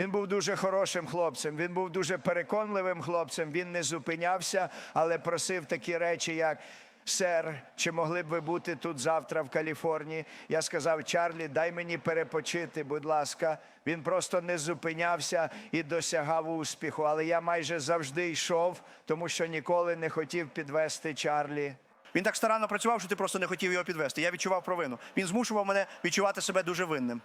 Він був дуже хорошим хлопцем. Він був дуже переконливим хлопцем. Він не зупинявся, але просив такі речі, як. Сер, чи могли б ви бути тут завтра в Каліфорнії? Я сказав, Чарлі, дай мені перепочити, будь ласка. Він просто не зупинявся і досягав успіху. Але я майже завжди йшов, тому що ніколи не хотів підвести Чарлі. Він так старанно працював, що ти просто не хотів його підвести. Я відчував провину. Він змушував мене відчувати себе дуже винним.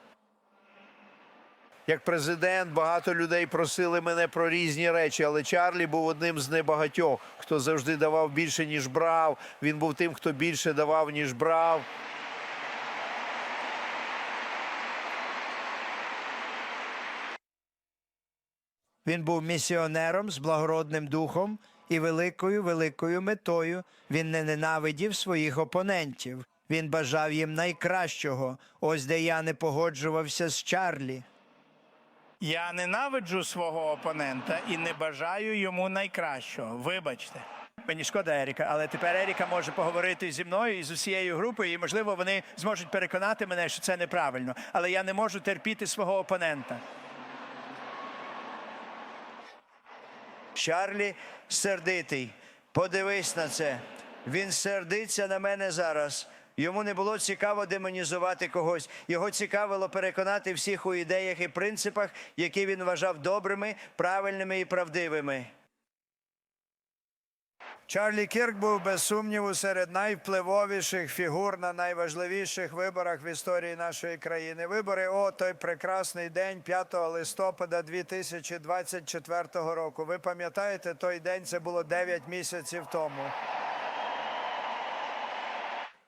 Як президент, багато людей просили мене про різні речі, але Чарлі був одним з небагатьох, хто завжди давав більше, ніж брав. Він був тим, хто більше давав, ніж брав. Він був місіонером з благородним духом і великою великою метою. Він не ненавидів своїх опонентів. Він бажав їм найкращого. Ось де я не погоджувався з Чарлі. Я ненавиджу свого опонента і не бажаю йому найкращого. Вибачте. Мені шкода Еріка, але тепер Еріка може поговорити зі мною і з усією групою, і можливо вони зможуть переконати мене, що це неправильно. Але я не можу терпіти свого опонента. Чарлі сердитий. Подивись на це. Він сердиться на мене зараз. Йому не було цікаво демонізувати когось. Його цікавило переконати всіх у ідеях і принципах, які він вважав добрими, правильними і правдивими. Чарлі Кірк був без сумніву серед найвпливовіших фігур на найважливіших виборах в історії нашої країни. Вибори о той прекрасний день 5 листопада 2024 року. Ви пам'ятаєте, той день це було 9 місяців тому.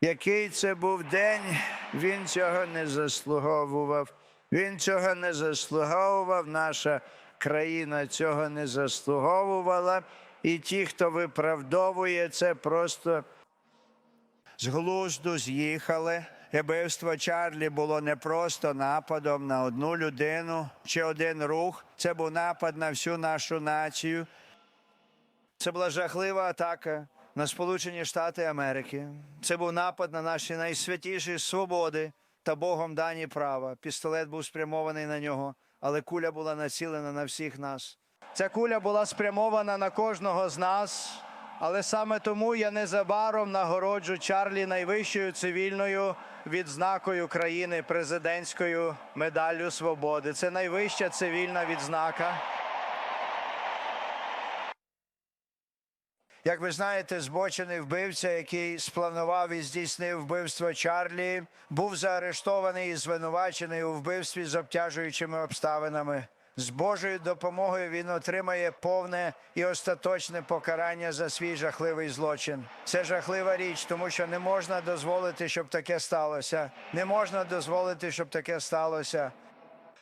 Який це був день, він цього не заслуговував. Він цього не заслуговував. Наша країна цього не заслуговувала. І ті, хто виправдовує це, просто з глузду з'їхали. Вбивство Чарлі було не просто нападом на одну людину чи один рух. Це був напад на всю нашу націю. Це була жахлива атака на Сполучені Штати Америки. Це був напад на наші найсвятіші свободи та Богом дані права. Пістолет був спрямований на нього, але куля була націлена на всіх нас. Ця куля була спрямована на кожного з нас, але саме тому я незабаром нагороджу Чарлі найвищою цивільною відзнакою країни президентською медаллю свободи. Це найвища цивільна відзнака. Як ви знаєте, збочений вбивця, який спланував і здійснив вбивство Чарлі, був заарештований і звинувачений у вбивстві з обтяжуючими обставинами. З Божою допомогою він отримає повне і остаточне покарання за свій жахливий злочин. Це жахлива річ, тому що не можна дозволити, щоб таке сталося. Не можна дозволити, щоб таке сталося.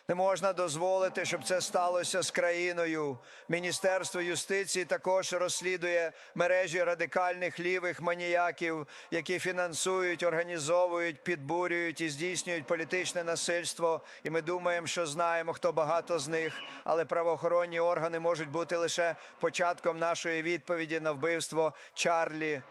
Не можна дозволити, щоб це сталося з країною. Міністерство юстиції також розслідує мережі радикальних лівих маніяків, які фінансують, організовують, підбурюють і здійснюють політичне насильство. І ми думаємо, що знаємо, хто багато з них. Але правоохоронні органи можуть бути лише початком нашої відповіді на вбивство Чарлі.